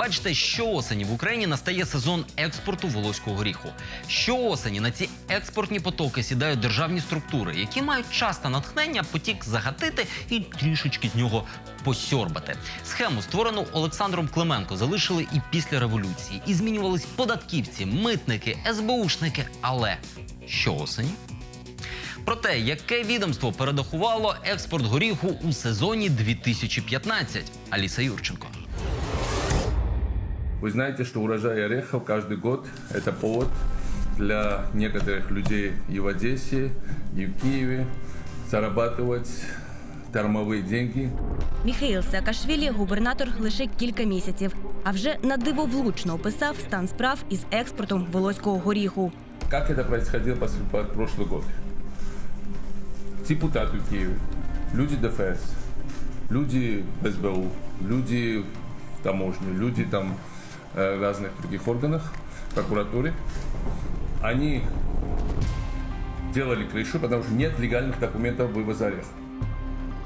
Бачите, щоосені в Україні настає сезон експорту волоського горіху. Щоосені на ці експортні потоки сідають державні структури, які мають час та натхнення потік загатити і трішечки з нього посьорбати. Схему, створену Олександром Клименко, залишили і після революції. І змінювались податківці, митники, СБУшники. Але щоосені про те, яке відомство передахувало експорт горіху у сезоні 2015. Аліса Юрченко. Вы знаете, что урожай орехов каждый год – это повод для некоторых людей и в Одессе, и в Киеве зарабатывать дармовые деньги. Міхаїл Саакашвілі – губернатор лише кілька місяців, а вже на диво влучно описав стан справ із експортом волоського горіху. Как это происходило пос- по- прошлый год? Депутаты в Киеве, люди ДФС, люди в СБУ, люди в таможне, люди там э, в разных других органах, прокуратуре, они делали крышу, потому что нет легальных документов вывоза орехов.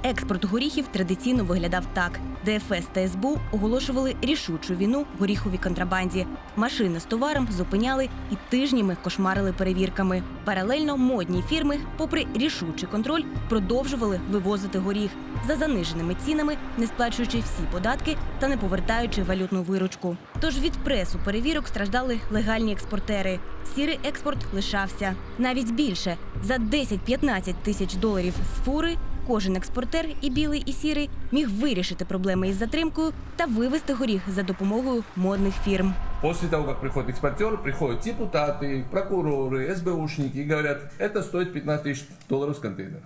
Експорт горіхів традиційно виглядав так: ДФС та СБУ оголошували рішучу війну горіховій контрабанді. Машини з товаром зупиняли і тижнями кошмарили перевірками. Паралельно модні фірми, попри рішучий контроль, продовжували вивозити горіх за заниженими цінами, не сплачуючи всі податки та не повертаючи валютну виручку. Тож від пресу перевірок страждали легальні експортери. Сірий експорт лишався навіть більше за 10-15 тисяч доларів з фури Кожен експортер, і білий, і сірий, міг вирішити проблеми із затримкою та вивезти горіх за допомогою модних фірм. После того, как приходит экспортер, приходят депутаты, прокуроры, СБУшники и говорят, это стоит 15 тысяч долларов с контейнера.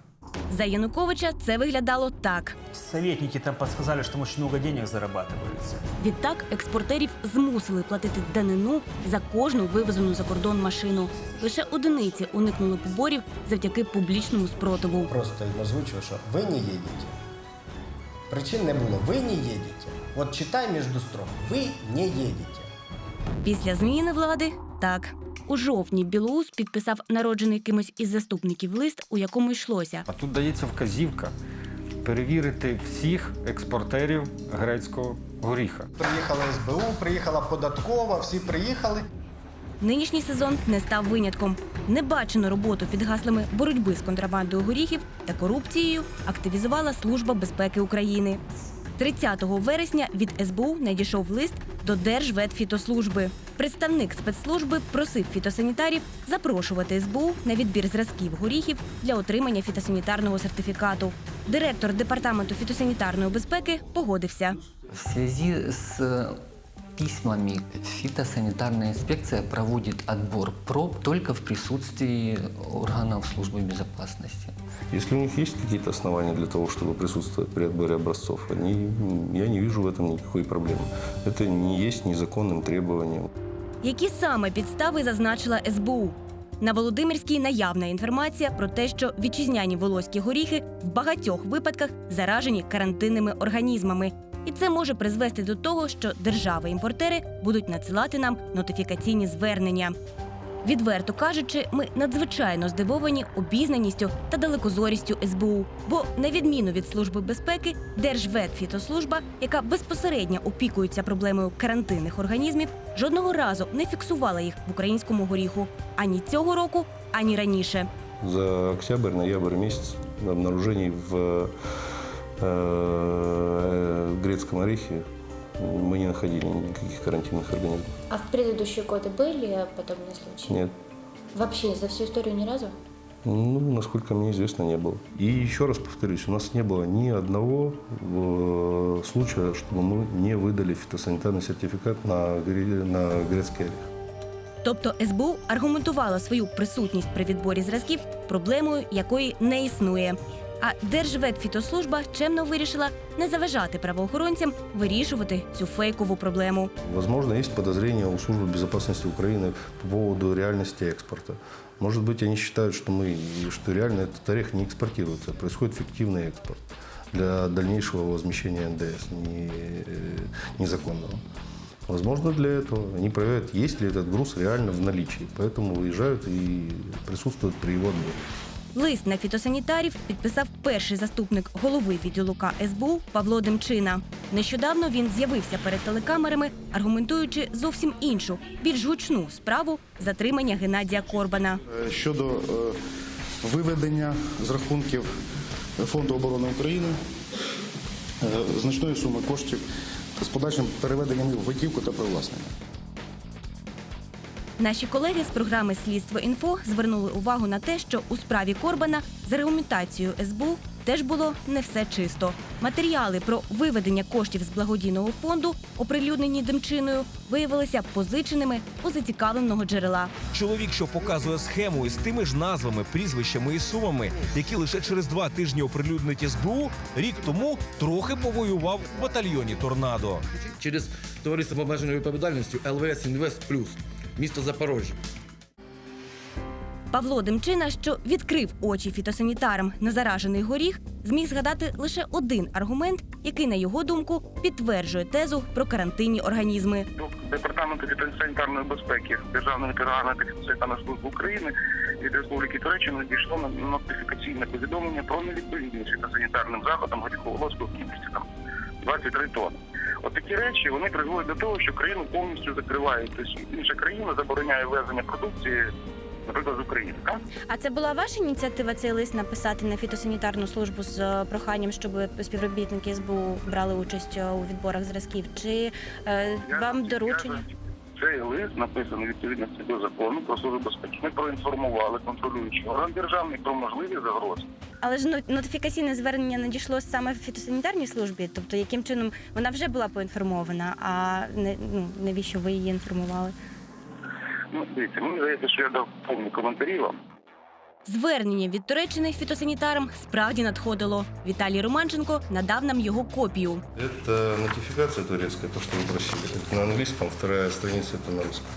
За Януковича це виглядало так. Советники там подсказали, что очень много денег зарабатывается. Відтак експортерів змусили платити данину за кожну вивезену за кордон машину. Лише одиниці уникнули поборів завдяки публічному спротиву. просто їм озвучив, що ви не їдете. Причин не було. Ви не їдете. От читай між строк. Ви не їдете. Після зміни влади так. У жовтні Білоус підписав народжений кимось із заступників лист, у якому йшлося. А тут дається вказівка перевірити всіх експортерів грецького горіха. Приїхала СБУ, приїхала податкова, всі приїхали. Нинішній сезон не став винятком. Небачену роботу під гаслами боротьби з контрабандою горіхів та корупцією активізувала Служба безпеки України. 30 вересня від СБУ надійшов лист до Держветфітослужби. Представник спецслужби просив фітосанітарів запрошувати СБУ на відбір зразків горіхів для отримання фітосанітарного сертифікату. Директор департаменту фітосанітарної безпеки погодився. В связи с э, письмами фитосанитарная инспекция проводит отбор проб только в присутствии органов службы безопасности. Если у них есть какие-то основания для того, чтобы присутствовать при отборе образцов, они, м, я не вижу в этом никакой проблемы. Это не есть незаконным требованием. Які саме підстави зазначила СБУ? На Володимирській наявна інформація про те, що вітчизняні волоські горіхи в багатьох випадках заражені карантинними організмами. І це може призвести до того, що держави-імпортери будуть надсилати нам нотифікаційні звернення. Відверто кажучи, ми надзвичайно здивовані обізнаністю та далекозорістю СБУ. Бо, на відміну від служби безпеки, Держветфітослужба, яка безпосередньо опікується проблемою карантинних організмів, жодного разу не фіксувала їх в українському горіху ані цього року, ані раніше. За октябрь-ноябрь месяц обнаружений в э, грецком орехе мы не находили никаких карантинных организмов. А в предыдущие годы были подобные случаи? Нет. Вообще за всю историю ни разу? Ну, насколько мне известно, не было. И еще раз повторюсь, у нас не было ни одного э, случая, чтобы мы не выдали фитосанитарный сертификат на, гре- на грецкий орех. Тобто СБУ аргументувала свою присутність при відборі зразків проблемою, якої не існує. А Держветфітослужба чемно вирішила не заважати правоохоронцям вирішувати цю фейкову проблему. Возможно, есть подозрения у службы безопасности Украины по поводу реальности экспорта. Может быть, они считают, что мы, что реально этот орех не экспортируется, происходит фиктивный экспорт для дальнейшего возмещения НДС не- э, незаконного. Возможно, для этого они проверяют, есть ли этот груз реально в наличии, поэтому выезжают и присутствуют при его отборе. Лист на фітосанітарів підписав перший заступник голови відділу СБУ Павло Демчина. Нещодавно він з'явився перед телекамерами, аргументуючи зовсім іншу, більш гучну справу затримання Геннадія Корбана. Е, щодо е, виведення з рахунків Фонду оборони України е, значної суми коштів з подальшим переведенням в готівку та привласнення. Наші колеги з програми Слідство інфо звернули увагу на те, що у справі Корбана з аргументацією СБУ теж було не все чисто. Матеріали про виведення коштів з благодійного фонду, оприлюднені Демчиною, виявилися позиченими у зацікавленого джерела. Чоловік, що показує схему із тими ж назвами, прізвищами і сумами, які лише через два тижні оприлюднить СБУ, рік тому трохи повоював в батальйоні Торнадо. через товариство з обмеженою відповідальністю ЛВС Інвест Плюс, місто Запорожжя. Павло Демчина, що відкрив очі фітосанітарам на заражений горіх, зміг згадати лише один аргумент, який, на його думку, підтверджує тезу про карантинні організми. департаменту фітосанітарної безпеки Державної ветеринарної та фітосанітарної служби України від Республіки Туреччина надійшло на нотифікаційне повідомлення про невідповідність фітосанітарним заходам горіховолоської кількості там 23 тонни. От такі речі вони призводять до того, що країну повністю закривають. Тобто інша країна забороняє ввезення продукції, наприклад, з України. Так? А це була ваша ініціатива цей лист написати на фітосанітарну службу з е, проханням, щоб співробітники СБУ брали участь е, у відборах зразків? Чи е, Я- вам я- доручення? Цей лист написаний відповідності до закону про службу безпеки. Ми проінформували контролюючий орган державний про можливі загрози. Але ж но- нотифікаційне звернення надійшло саме в фітосанітарній службі. Тобто, яким чином вона вже була поінформована, а не ну навіщо ви її інформували? Ну, дивіться, мені здається, що я дав повні коментарі вам. Звернення від Туреччини фітосанітарам справді надходило. Віталій Романченко надав нам його копію. Это нотификация турецкая, то, что вы просили. Это на английском, вторая страница это на русском.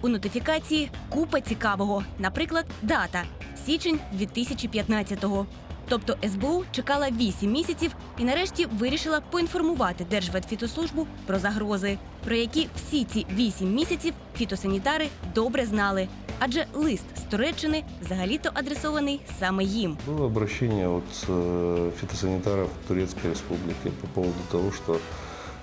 У нотифікації купа цікавого. Наприклад, дата січень 2015-го. Тобто СБУ чекала 8 місяців і нарешті вирішила поінформувати Держветфітослужбу про загрози, про які всі ці 8 місяців фітосанітари добре знали. Адже лист з Туреччини взагалі-то адресований саме їм. Было обращение от э, фитосанитаров Турецкой Республики по поводу того, что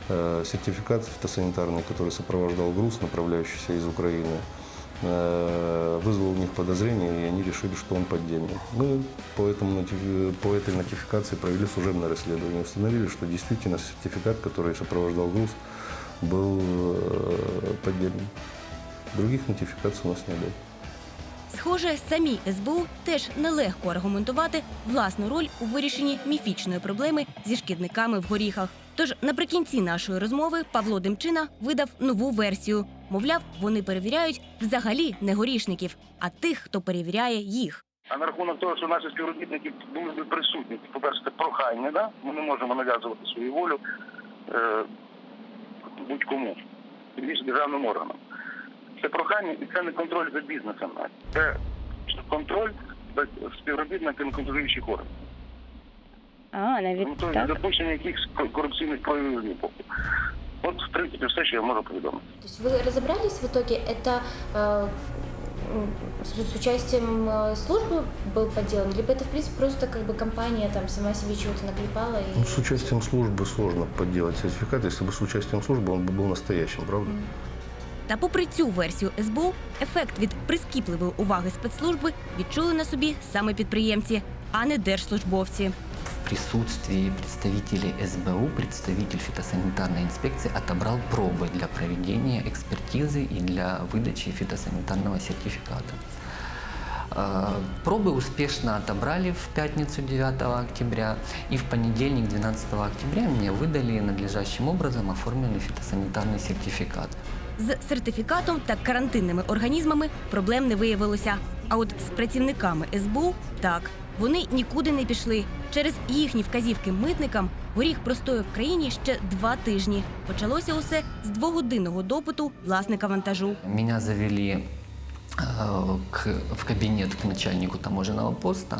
э, сертификат фитосанитарный, который сопровождал груз, направляющийся из Украины, э, вызвал у них подозрения, и они решили, что он поддельный. Мы по, этому, нотифи- по этой нотификации провели служебное расследование, установили, что действительно сертификат, который сопровождал груз, был э, поддельным. Других нотификаций у нас не было. Схоже, самі СБУ теж нелегко аргументувати власну роль у вирішенні міфічної проблеми зі шкідниками в горіхах. Тож наприкінці нашої розмови Павло Демчина видав нову версію. Мовляв, вони перевіряють взагалі не горішників, а тих, хто перевіряє їх. А на рахунок того, що наші співробітники були б присутні, по-перше, це прохання, да? ми не можемо нав'язувати свою волю е, будь-кому, більше державним органам. Це прохання і це не контроль за бізнесом. Це контроль за співробітниками контролюючих органів. А, навіть Ну, то допущення якихось корупційних проявів їх боку. От, в принципі, все, що я можу повідомити. То есть вы разобрались в итоге, это э, м, с с участием э, службы был подделан, либо это, в принципе, просто как бы компания там сама себе чего-то наклепала и... Ну, с участием службы сложно подделать сертификат. Если бы с участием службы, он бы был настоящим, правда? Та попри цю версію СБУ, ефект від прискіпливої уваги спецслужби відчули на собі саме підприємці, а не держслужбовці. В присутствии представителей СБУ представитель фитосанитарной инспекции отобрал пробы для проведения экспертизы и для выдачи фитосанитарного сертификата. Э, Пробы успешно отобрали в пятницу 9 октября и в понедельник 12 октября мне выдали надлежащим образом оформленный фитосанитарный сертификат. З сертифікатом та карантинними організмами проблем не виявилося. А от з працівниками СБУ так. Вони нікуди не пішли. Через їхні вказівки митникам горіх простояв в країні ще два тижні. Почалося усе з двогодинного допиту власника вантажу. Меня завели э, к- в кабинет к начальнику таможенного поста.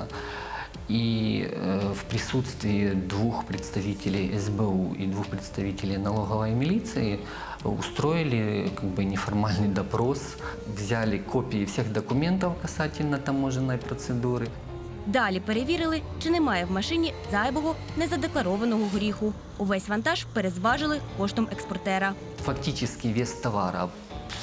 И э, в присутствии двух представителей СБУ и двух представителей налоговой милиции устроили как бы неформальный допрос, взяли копии всех документов касательно таможенной процедуры. Далі перевірили, чи немає в машині зайвого незадекларованого горіху. Увесь вантаж перезважили коштом експортера. Фактично вес товара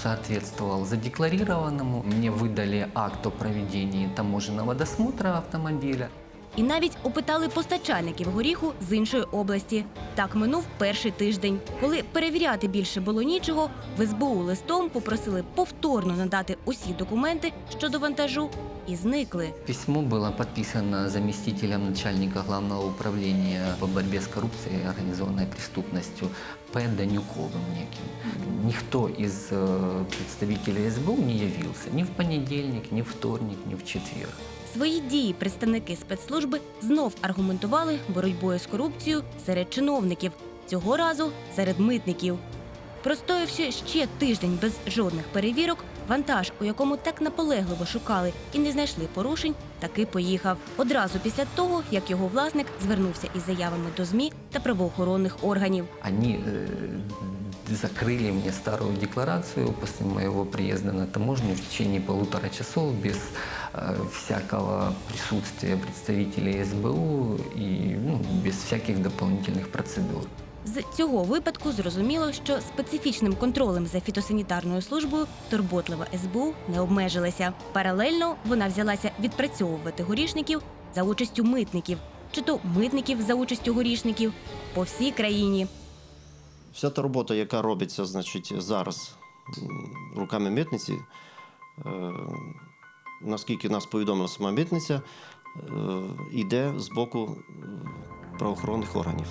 соответствовал задекларированному. Мне выдали акт о проведении таможенного досмотра автомобиля. І навіть опитали постачальників горіху з іншої області. Так минув перший тиждень. Коли перевіряти більше було нічого, в СБУ листом попросили повторно надати усі документи щодо вантажу і зникли. Письмо было подписано заместителем начальника главного управления по борьбе с коррупцией и организованной преступностью П. Данюковым неким. Никто из э, представителей СБУ не явился ни в понедельник, ни в вторник, ни в четверг. Свої дії представники спецслужби знов аргументували боротьбою з корупцією серед чиновників, цього разу серед митників. Простоявши ще тиждень без жодних перевірок, вантаж, у якому так наполегливо шукали і не знайшли порушень, таки поїхав. Одразу після того, як його власник звернувся із заявами до ЗМІ та правоохоронних органів. Они э, закрыли мне старую декларацию после моего приезда на таможню в течение полутора часов без э, всякого присутствия представителей СБУ и ну, без всяких дополнительных процедур. З цього випадку зрозуміло, що специфічним контролем за фітосанітарною службою турботлива СБУ не обмежилася. Паралельно вона взялася відпрацьовувати горішників за участю митників, чи то митників за участю горішників по всій країні. Вся та робота, яка робиться значить, зараз руками митниці, е, наскільки нас повідомила сама митниця, е, йде з боку правоохоронних органів.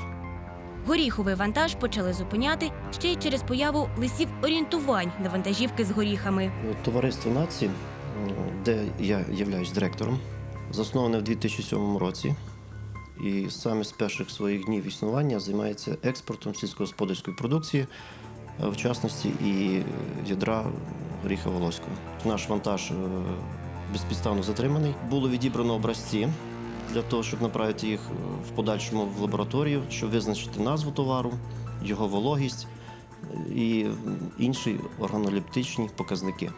Горіховий вантаж почали зупиняти ще й через появу лисів орієнтувань на вантажівки з горіхами. Товариство нації, де я являюсь директором, засноване в 2007 році. І саме з перших своїх днів існування займається експортом сільськогосподарської продукції, е, в частності і ядра горіха волоського. Наш вантаж е, безпідставно затриманий. Було відібрано образці для того, щоб направити їх е, в подальшому в лабораторію, щоб визначити назву товару, його вологість і інші органолептичні показники.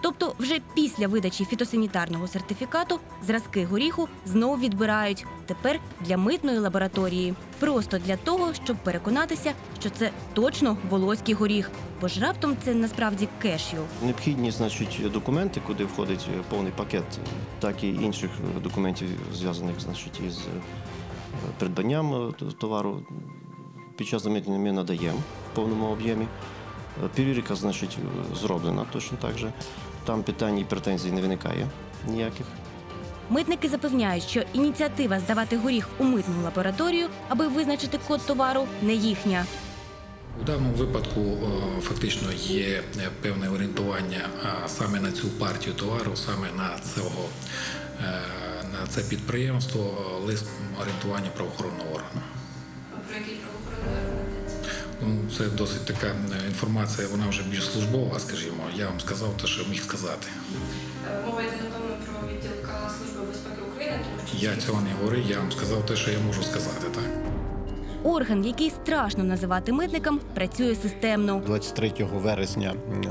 Тобто, вже після видачі фітосанітарного сертифікату зразки горіху знову відбирають тепер для митної лабораторії. Просто для того, щоб переконатися, що це точно волоський горіх, бо ж раптом це насправді кешю. Необхідні, значить, документи, куди входить е, повний пакет, так і інших е, документів, зв'язаних значить, із е, придбанням товару. Під час замитнення ми надаємо в повному об'ємі. Е, значить, зроблена точно так же. Там питань і претензій не виникає ніяких. Митники запевняють, що ініціатива здавати горіх у митну лабораторію, аби визначити код товару, не їхня. У даному випадку е, фактично є е, певне орієнтування саме на цю партію товару, саме на цього е, на це підприємство, лист орієнтування правоохоронного органу. Це досить така інформація, вона вже більш службова, скажімо. Я вам сказав те, що міг сказати. Е, Мова йде, напевно, про відділка Служби безпеки України, тому що Я цього не говорив, я вам сказав те, що я можу сказати, так? Орган, який страшно називати митником, працює системно. 23 вересня е,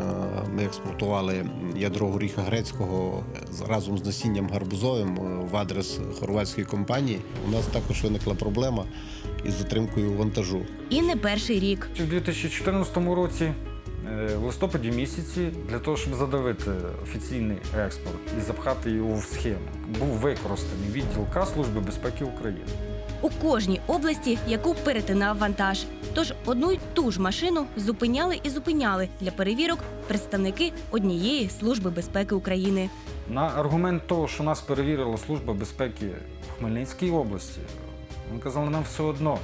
ми експортували ядро горіха грецького разом з насінням гарбузовим е, в адрес хорватської компанії. У нас також виникла проблема із затримкою вантажу. І не перший рік. У 2014 році, в листопаді місяці, для того, щоб задавити офіційний експорт і запхати його в схему, був використаний відділ К Служби безпеки України. У кожній області, яку перетинав вантаж. Тож одну й ту ж машину зупиняли і зупиняли для перевірок представники однієї служби безпеки України. На аргумент того, що нас перевірила Служба безпеки в Хмельницькій області, вони казали, нам все одно.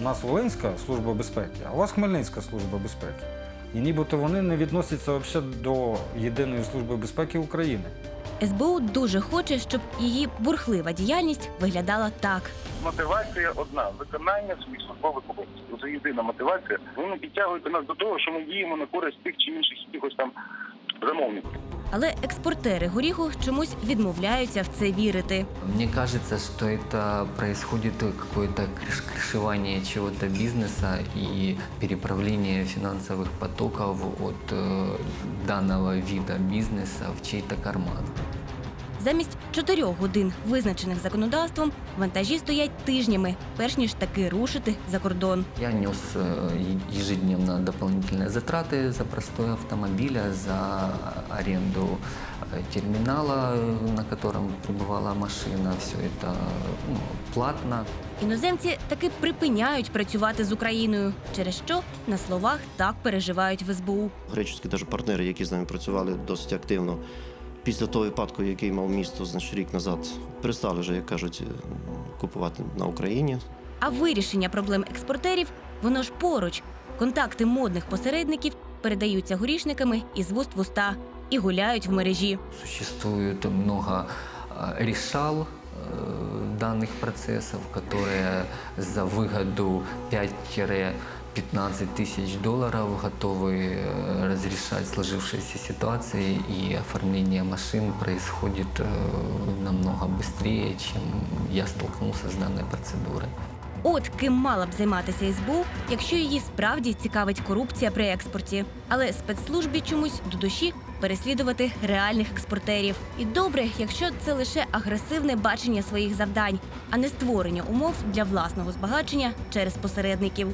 У нас Волинська служба безпеки, а у вас Хмельницька служба безпеки. І нібито вони не відносяться взагалі до єдиної служби безпеки України. СБУ дуже хоче, щоб її бурхлива діяльність виглядала так. Мотивація одна виконання своїх службових обов'язків. Це єдина мотивація. Вони підтягують нас до того, що ми діємо на користь тих чи інших якихось там замовників. Але експортери горіху чомусь відмовляються в це вірити. Мне кажется, что это происходит какое-то крыш- крышевание чего-то бизнеса и переправление финансовых потоков от э, данного вида бизнеса в чей-то карман. Замість чотирьох годин, визначених законодавством, вантажі стоять тижнями, перш ніж таки рушити за кордон. Я нес э, е- ежедневно дополнительные затраты за простой автомобиля, за аренду э, терминала, э, на котором пребывала машина. Все это ну, платно. Іноземці таки припиняють працювати з Україною, через що на словах так переживають в СБУ. Греческі даже партнери, які з нами працювали досить активно, після того випадку, який мав місто значить, рік назад, перестали вже, як кажуть, е, купувати на Україні. А вирішення проблем експортерів воно ж поруч. Контакти модних посередників передаються горішниками із вуст в уста і гуляють в мережі. Существует много э, решал э, данных процессов, которые за выгоду 5-15 тысяч долларов готовы э, разрешать сложившиеся ситуации, и оформление машин происходит э, намного быстрее, чем я столкнулся с данной процедурой. От ким мала б займатися СБУ, якщо її справді цікавить корупція при експорті. Але спецслужбі чомусь до душі переслідувати реальних експортерів. І добре, якщо це лише агресивне бачення своїх завдань, а не створення умов для власного збагачення через посередників.